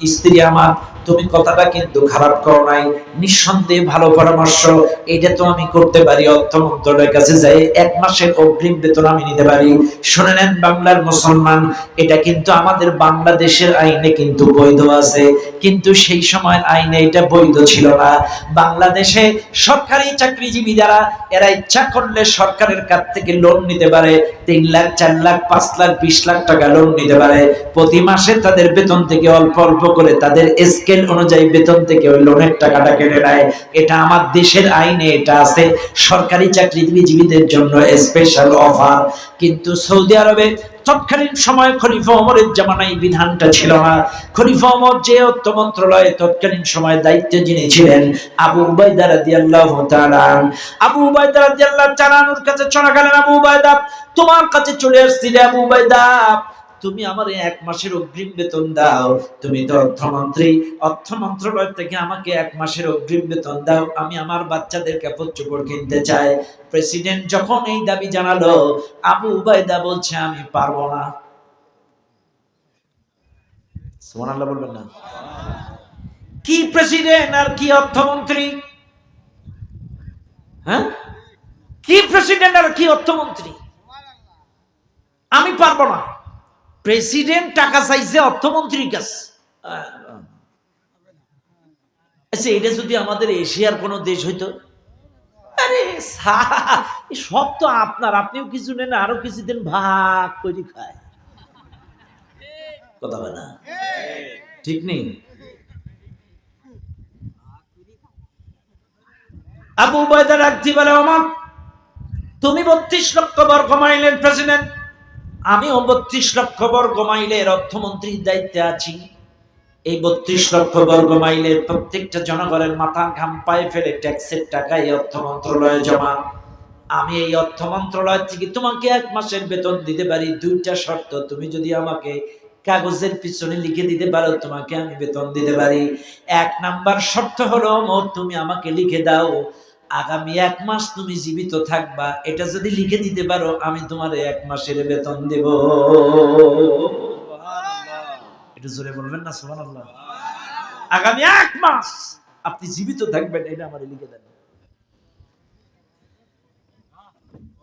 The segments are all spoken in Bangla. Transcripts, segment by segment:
স্ত্রী আমার, তুমি কথাটা কিন্তু খারাপ করো নাই। নিঃসন্দেহে ভালো পরামর্শ। এটা তো আমি করতে পারি অর্থ মন্ত্রণালয়ের কাছে যাই। এক মাসের অগ্রিম বেতন আমি নিতে পারি। শুনে নেন বাংলার মুসলমান, এটা কিন্তু আমাদের বাংলাদেশের আইনে কিন্তু বৈধ আছে। কিন্তু সেই সময় আইনে এটা বৈধ ছিল না। বাংলাদেশে সরকারি চাকরিজীবী যারা, এরা ইচ্ছা করলে সরকারের কাছ থেকে লোন নিতে পারে। তিন লাখ, চার লাখ, পাঁচ লাখ, বিশ লাখ টাকা লোন নিতে পারে। প্রতি মাসে তাদের বেতন থেকে অল্প অল্প করে তাদের স্কেল অনুযায়ী বেতন থেকে ওই লোনের টাকাটা কেটে নেয়। এটা আমার দেশের আইনে, এটা আছে। সরকারি চাকরিজীবীদের জন্য স্পেশাল অফার কিন্তু সৌদি আরবে তৎকালীন সময় খলিফা ওমরের জামানায় বিধানটা ছিল না। খলিফা ওমর যে অর্থ মন্ত্রণালয়ে তৎকালীন সময় দায়িত্বে যিনি ছিলেন, আবু উবাইদা রাদিয়াল্লাহু তাআলা আবু উবাইদা রাদিয়াল্লাহু তাআলা আনহুর কাছে চলে গেলেন আবু উবাইদা তোমার কাছে চলে আসছি আবু উবাইদা তুমি আমার এক মাসের অগ্রিম বেতন দাও। তুমি তো অর্থমন্ত্রী। অর্থ মন্ত্রণালয় থেকে আমাকে এক মাসের অগ্রিম বেতন দাও। আমি আমার বাচ্চাদের কাপড় চোপড় কিনতে চাই। প্রেসিডেন্ট যখন এই দাবি জানালো, আবু উবাইদা বলছে, আমি পারব না। বলবেন না। কি প্রেসিডেন্ট আর কি অর্থমন্ত্রী? হ্যাঁ? কি প্রেসিডেন্ট আর কি অর্থমন্ত্রী? আমি পারব না। প্রেসিডেন্ট টাকা চাইছে অর্থমন্ত্রীর কাছে। আচ্ছা এটা যদি আমাদের এশিয়ার কোন দেশ হইতো? আরে সব তো আপনার, আপনিও কিছু নেন, আরও কিছুদিন ভাগ করে খায়। কথা বলে না? ঠিক নেই? আবু উবায়দা রাখছি বলে আমার তুমি বত্রিশ লক্ষ বর্গ মাইলের প্রেসিডেন্ট আমিও বত্রিশ লক্ষ বর্গ মাইলের অর্থমন্ত্রীর দায়িত্বে আছি। এই বত্রিশ লক্ষ বর্গ মাইলের প্রত্যেকটা জনগণের মাথা ঘাম পায়ে ফেলে ট্যাক্সের টাকা এই অর্থ মন্ত্রণালয়ে জমা। আমি এই অর্থ মন্ত্রণালয় থেকে তোমাকে এক মাসের বেতন দিতে পারি। দুইটা শর্ত, তুমি যদি আমাকে কাগজের পিছনে লিখে দিতে পারো, তোমাকে আমি বেতন দিতে পারি। এক নাম্বার শর্ত হলো তুমি আমাকে লিখে দাও। আগামী এক মাস তুমি জীবিত থাকবা, এটা যদি লিখে দিতে পারো, আমি তোমার এক মাসের বেতন দেব। একটু জোরে বলবেন না, সুবহানাল্লাহ। আগামী এক মাস আপনি জীবিত থাকবেন, এটা আমার লিখে দেন।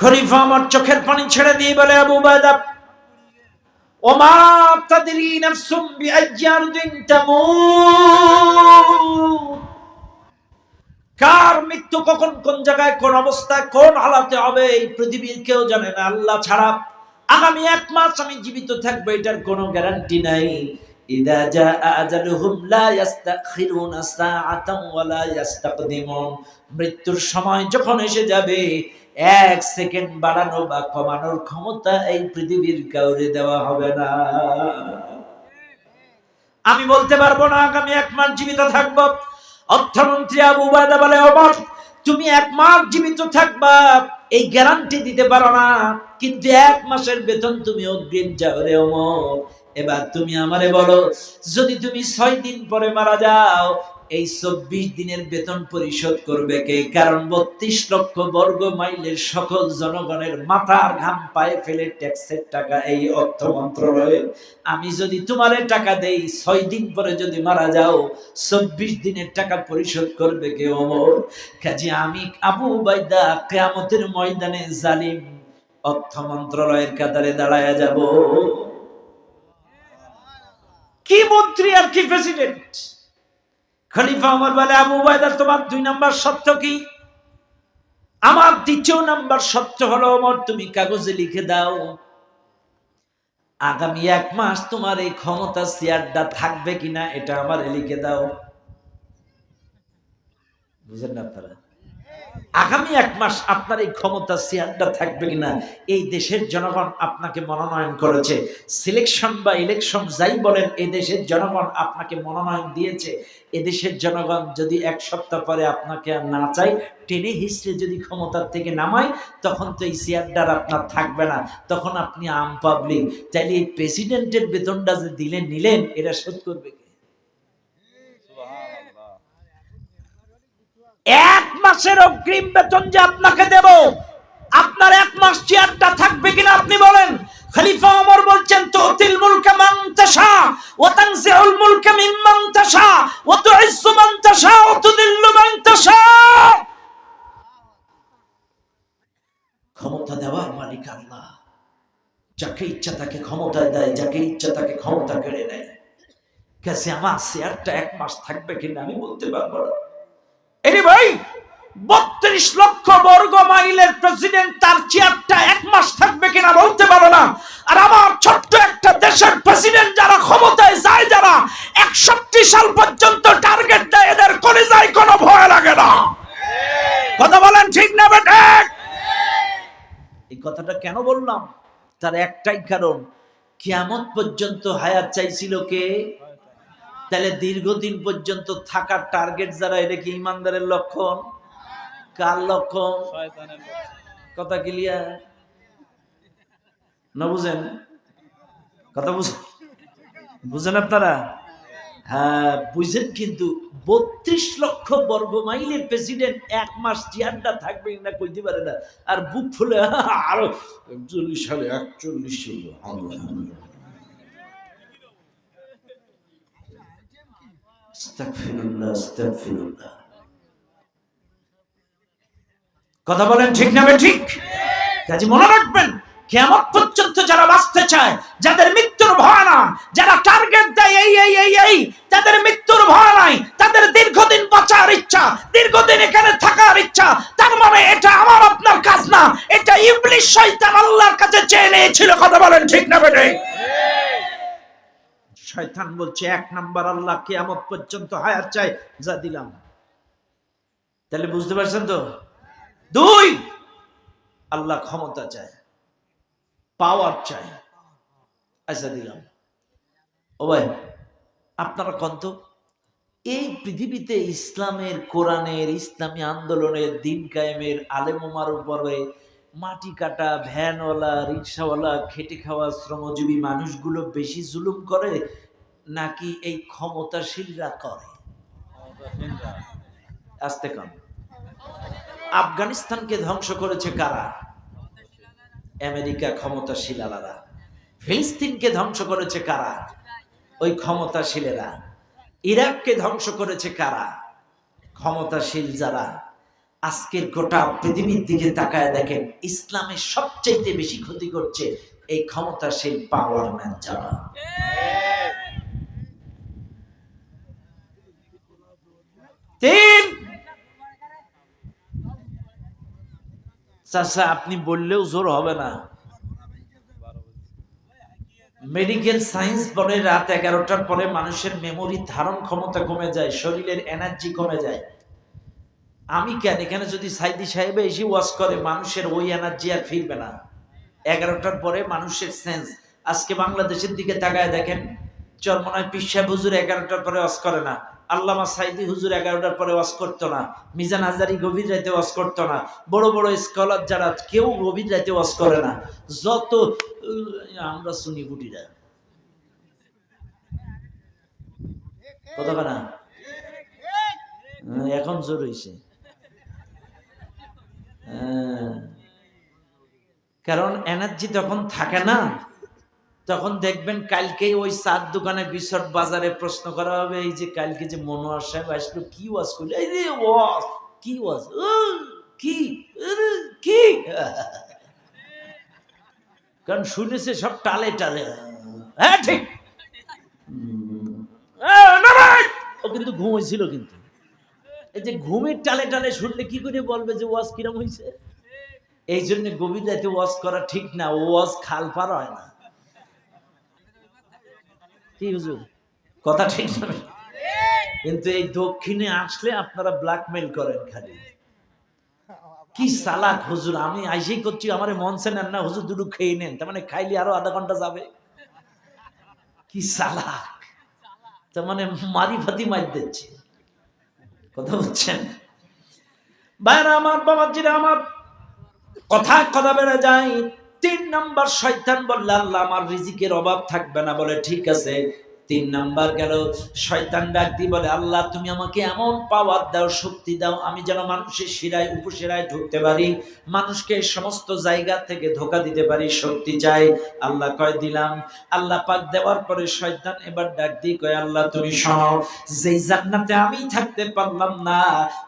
খলিফা আমার চোখের পানি ছেড়ে দিয়ে বলে, আবু বায়দা, ওমা তাদরি নাফসুম বিআইয়ি আরদিন তামুত। কার মৃত্যু কখন, কোন জায়গায়, কোন অবস্থায়, কোন হালাতে হবে, এই পৃথিবীর কেউ জানে না। আল্লাহ ছাড়া আগামী এক মাস আমি জীবিত থাকব, এটার কোনো গ্যারান্টি নাই। মৃত্যুর সময় যখন এসে যাবে, এক সেকেন্ড বাড়ানো বা কমানোর ক্ষমতা এই পৃথিবীর কাউরে দেওয়া হবে না। আমি বলতে পারব না, আগামী এক মাস জীবিত থাকব। অর্থমন্ত্রী আবু বায়দা বলে অমর তুমি এক মাস জীবিত থাকবা, এই গ্যারান্টি দিতে পারো না। কিন্তু এক মাসের বেতন তুমি অগ্রিম যাও রে অমর। এবার তুমি আমারে বলো, যদি তুমি ছয় দিন পরে মারা যাও এই চব্বিশ দিনের বেতন পরিশোধ করবে কে? কারণ বত্রিশ লক্ষ বর্গ মাইলের সকল জনগণের মাথার ঘাম পায়ে ফেলে ট্যাক্সের টাকা এই অর্থ মন্ত্রণালয়ে আমি যদি তোমারে টাকা দেই, ছয় দিন পরে যদি মারা যাও, চব্বিশ দিনের টাকা পরিশোধ করবে কে অমর? কাজে আমি আবু বাইদা কেয়ামতের ময়দানে জালিম, অর্থ মন্ত্রণালয়ের কাতারে দাঁড়ায় যাব। কি মন্ত্রী আর কি প্রেসিডেন্ট? খলিফা আমার বলে, আবু বাইদা তোমার দুই নাম্বার সত্য কি? আমার দ্বিতীয় নাম্বার সত্য হলো, ওমর, তুমি কাগজে লিখে দাও। আগামী এক মাস তোমার এই ক্ষমতা শেয়ারটা থাকবে কিনা, এটা আমার লিখে দাও। বুঝেন না আপনারা? আগামী এক মাস আপনার এই ক্ষমতা শেয়ারটা থাকবে কিনা, এই দেশের জনগণ আপনাকে মনোনয়ন করেছে। সিলেকশন বা ইলেকশন যাই বলেন এই দেশের জনগণ আপনাকে মনোনয়ন দিয়েছে। এদেশের জনগণ যদি এক সপ্তাহ পরে আপনাকে আর না চাই টেনে হিস্ট্রি যদি ক্ষমতার থেকে নামায়, তখন তো এই শেয়ারটার আপনার থাকবে না। তখন আপনি আম পাবলিক তাইলে এই প্রেসিডেন্টের বেতনটা যে দিলেন, নিলেন এটা শোধ করবে কে এক মাসের অগ্রিম বেতন যে আপনাকে দেব, আপনার এক মাস চেয়ারটা থাকবে কিনা আপনি বলেন। খলিফা ওমর বলছেন, তুতিল মুলকা মান তাশা, ওয়া তানজিউল মুলকা মিম্মান তাশা, ওয়া তুইজ্জু মান তাশা, ওয়া তুদিল্লু মান তাশা। ক্ষমতা দেওয়ার মালিক আল্লাহ। যাকে ইচ্ছা তাকে ক্ষমতা দেয়, যাকে ইচ্ছা তাকে ক্ষমতা কেড়ে নেয়। কাছে আমার শেয়ারটা এক মাস থাকবে কিনা আমি বলতে পারব না। এরে ভাই বত্রিশ লক্ষ বর্গ মাইলের প্রেসিডেন্ট তার চেয়ারটা এক মাস থাকবে কিনা বলতে পারো না। আর আমার ছোট্ট একটা দেশের প্রেসিডেন্ট যারা ক্ষমতায় যায় যারা, একষট্টি সাল পর্যন্ত টার্গেট দেয় এদের করে যায় কোনো ভয় লাগে না। কথা বলেন ঠিক না বেটে এই কথাটা কেন বললাম? তার একটাই কারণ, কিয়ামত পর্যন্ত হায়াত চাইছিল কে? তাহলে দীর্ঘদিন পর্যন্ত থাকার টার্গেট যারা এটা কি ইমানদারের লক্ষণ? কার লক্ষণ? কথা ক্লিয়ার না বুঝেন? কথা বুঝেন? বুঝেন আপনারা? হ্যাঁ বুঝেন কিন্তু বত্রিশ লক্ষ বর্গ মাইলের প্রেসিডেন্ট এক মাস চেয়ারটা থাকবে না কইতে পারে না। আর বুক ফুলে আরও একচল্লিশ সালে একচল্লিশ কথা বলেন ঠিক না ঠিক কাজে মনে রাখবেন কেমন পর্যন্ত যারা বাঁচতে চায়, যাদের মৃত্যুর ভয় না যারা টার্গেট দেয় এই এই এই এই, তাদের মৃত্যুর ভয় নাই, তাদের দীর্ঘদিন বাঁচার ইচ্ছা, দীর্ঘদিন এখানে থাকার ইচ্ছা, তার মানে এটা আমার আপনার কাজ না, এটা ইবলিশ শয়তান আল্লাহর কাছে চেয়ে নিয়েছিল, কথা বলেন ঠিক না বেটে শয়তান বলছে, এক নাম্বার আল্লাহ কিয়ামত পর্যন্ত হায়াত চাই, যা দিলাম। তাহলে বুঝতে পারছেন তো? দুই, আল্লাহ ক্ষমতা চায় পাওয়ার চায় আচ্ছা দিলাম। ও ভাই, আপনারা কন্ত এই পৃথিবীতে ইসলামের, কোরআনের, ইসলামী আন্দোলনের, দিন কায়েমের আলেমোমার উপরে মাটি কাটা, ভ্যানওয়ালা, রিক্সাওয়ালা, খেটে খাওয়া শ্রমজীবী মানুষগুলো বেশি জুলুম করে নাকি এই ক্ষমতাশীলরা করে? আসতে কম আফগানিস্তানকে ধ্বংস করেছে কারা? আমেরিকা ক্ষমতাশীল আলাদা ফিলিস্তিনকে ধ্বংস করেছে কারা? ওই ক্ষমতাশীলেরা। ইরাককে ধ্বংস করেছে কারা? ক্ষমতাশীল যারা আজকের গোটা পৃথিবীর দিকে তাকায় দেখেন ইসলামের সবচাইতে বেশি ক্ষতি করছে এই ক্ষমতাশীল পাওয়ার ম্যান যারা। তিন। চাচা, আপনি বললেও জোর হবে না। মেডিকেল সায়েন্স বলে রাত এগারোটার পরে মানুষের মেমোরি ধারণ ক্ষমতা কমে যায়, শরীরের এনার্জি কমে যায়। আমি কেন? এখানে যদি সাইদি সাহেব এসে ওয়াশ করে, মানুষের ওই এনার্জি আর ফিরবে না। এগারোটার পরে মানুষের সেন্স। আজকে বাংলাদেশের দিকে তাকায় দেখেন, চরমনায় পিসা হুজুর এগারোটার পরে ওয়াশ করে না। আল্লামা সাইদি হুজুর এগারোটার পরে ওয়াশ করতো না। মিজান হাজারি গভীর রাতে ওয়াশ করতো না। বড় বড় স্কলার যারা, কেউ গভীর রাতে ওয়াশ করে না। যত, আমরা শুনি বুটিরা কথা না? এখন জোর হইছে। হ্যাঁ। কারণ এনার্জি তখন থাকে না। তখন দেখবেন কালকে ওই চার দোকানে বিশট বাজারে প্রশ্ন করা হবে, এই যে কালকে যে মনোয়ার সাহেব আসলো, কি ওয়াজ করল? এই যে ওয়াজ, কি ওয়াজ? কি? কি? কারণ শুনেছে সব টালে টালে। হ্যাঁ ঠিক! ও কিন্তু ঘুমাইছিল কিন্তু। এই যে ঘুমের টালে টালে শুনলে কি করে বলবে যে ওয়াজ কিরম হয়েছে? এই জন্য গভীর রাতে ওয়াজ করা ঠিক না ওয়াজ খাল পার হয় না। কথা ঠিক কিন্তু এই দক্ষিণে আসলে আপনারা করেন খালি। কি সালাক হুজুর, আমি করছি, আমার না, হুজুর দুটো খেয়ে নেন, তার মানে খাইলে আরও আধা ঘণ্টা যাবে। কি সালাক, তার মানে মারি ফাতি মার দিচ্ছে। কথা বুঝছেন? ভাইরা, আমার বাবাজিরা, আমার কথা কথা বেড়ে যায়। তিন নাম্বার শয়তান বললে আল্লাহ আমার রিজিকের অভাব থাকবে না। বলে ঠিক আছে তিন নাম্বার গেল, শয়তান ডাক দিয়ে বলে, আল্লাহ, তুমি আমাকে এমন পাওয়ার দাও, শক্তি দাও, আমি যেন মানুষের শিরায়, উপশিরায় ঢুকতে পারি, মানুষকে সমস্ত জায়গা থেকে ধোকা দিতে পারি, শক্তি চাই। আল্লাহ কয়, দিলাম। আল্লাহ পাক দেওয়ার পরে শয়তান এবার ডাক দিয়ে কয়, আল্লাহ, তুমি শোনো যেই জান্নাতে আমি থাকতে পারলাম না,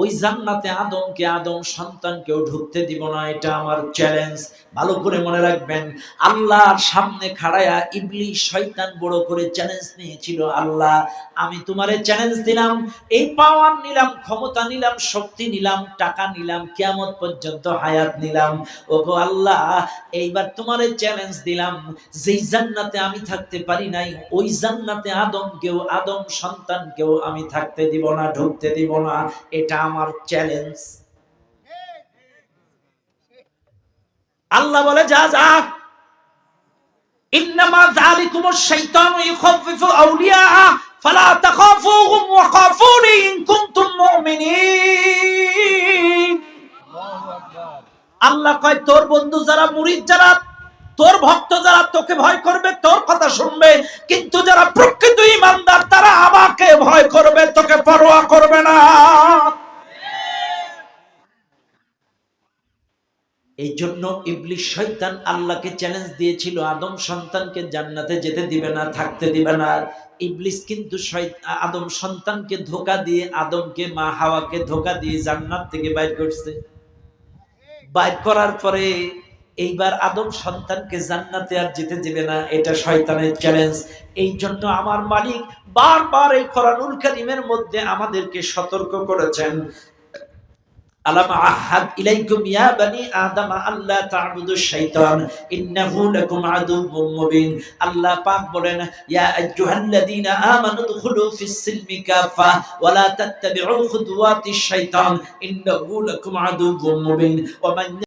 ওই জান্নাতে আদমকে আদম সন্তানকেও ঢুকতে দিব না, এটা আমার চ্যালেঞ্জ ভালো করে মনে রাখবেন, আল্লাহর সামনে খাড়ায়া ইবলি শয়তান বড় করে চ্যালেঞ্জ নিয়েছিল আল্লাহ। আমি তোমারে চ্যালেঞ্জ দিলাম, এই পাওয়ার নিলাম, ক্ষমতা নিলাম, শক্তি নিলাম, টাকা নিলাম, কিয়ামত পর্যন্ত হায়াত নিলাম। ওগো আল্লাহ, এইবার তোমারে চ্যালেঞ্জ দিলাম, যেই জান্নাতে আমি থাকতে পারি নাই, ওই জান্নাতে আদমকেও, আদম সন্তানকেও আমি থাকতে দিব না, ঢুকতে দিব না। এটা আমার চ্যালেঞ্জ আল্লাহ বলে, যা যা। আল্লাহ কয়, তোর বন্ধু যারা মুরিদ, যারা তোর ভক্ত যারা তোকে ভয় করবে, তোর কথা শুনবে। কিন্তু যারা প্রকৃত ইমানদার, তারা আমাকে ভয় করবে, তোকে পরোয়া করবে না। এই জন্য ইবলিশ শয়তান আল্লাহকে চ্যালেঞ্জ দিয়েছিল, আদম সন্তানকে জান্নাতে যেতে দিবে না, থাকতে দিবে না। ইবলিস কিন্তু আদম সন্তানকে ধোকা দিয়ে, আদমকে, মা হাওয়াকে ধোকা দিয়ে জান্নাত থেকে বাইর করছে। বাইর করার পরে এইবার আদম সন্তানকে জান্নাতে আর যেতে দেবে না, এটা শয়তানের চ্যালেঞ্জ এই জন্য আমার মালিক বারবার এই কোরআনুল কারীমের মধ্যে আমাদেরকে সতর্ক করেছেন। আলাম আহাদ ইলাইকুম ইয়া বানি আদম আল্লাহ তা'বুদু শাইতান, ইন্নাহু লাকুম আদুউম মুবিন। আল্লাহ পাক বলেন, ইয়া আইয়ুহাল্লাযীনা আমানু দুখুলু ফিস সিলমি কাফা ওয়া লা তাত্তাবি'ু খুতুওয়াতিশ শাইতান, ইন্নাহু লাকুম আদুউম মুবিন। ওয়া মান